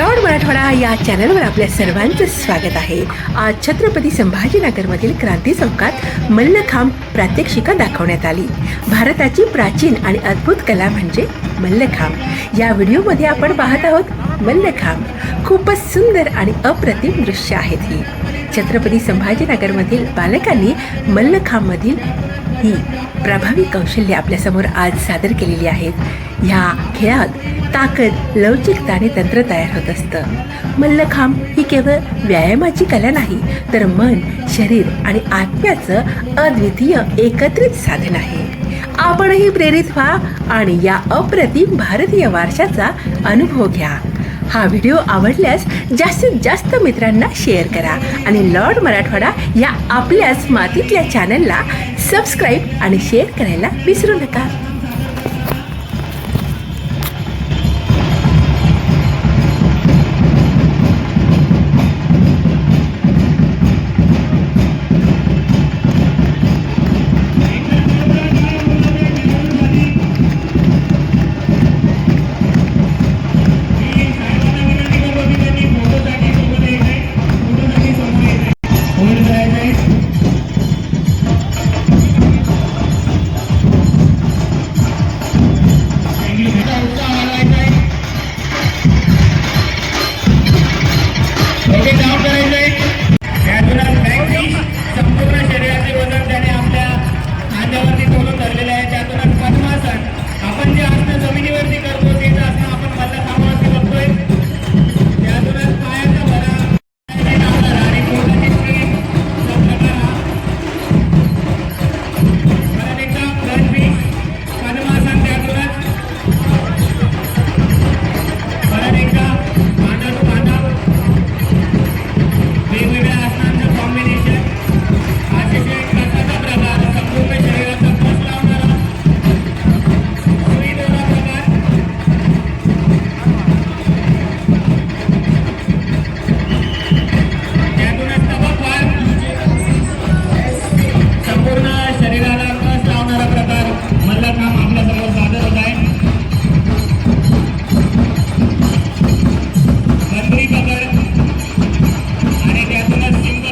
Dot Marathwada या चॅनलवर आपल्या सर्वांचं स्वागत आहे. आज छत्रपती संभाजीनगरमधील क्रांती चौकात मल्लखांब प्रात्यक्षिका दाखवण्यात आली. भारताची प्राचीन आणि अद्भुत कला म्हणजे मल्लखांब. या व्हिडिओमध्ये आपण पाहत आहोत मल्लखांब खूपच सुंदर आणि अप्रतिम दृश्य आहेत ही. छत्रपती संभाजीनगरमधील बालकांनी मल्लखांबमधील ही प्रभावी कौशल्य आपल्यासमोर आज सादर केलेली आहेत. ह्या खेळात ताकद लवचिकता आणि तंत्र तयार होत असतं. मल्लखांब ही केवळ व्यायामाची कला नाही तर मन शरीर आणि आत्म्याचं अद्वितीय एकत्रित साधन आहे. आपणही प्रेरित व्हा आणि या अप्रतिम भारतीय वारशाचा अनुभव घ्या. हा व्हिडिओ आवडल्यास जास्तीत जास्त मित्रांना शेअर करा आणि लॉर्ड मराठवाडा या आपल्याच मातीतल्या चॅनलला सबस्क्राईब आणि शेअर करायला विसरू नका. ಜವಾಬ್ದಾರಿ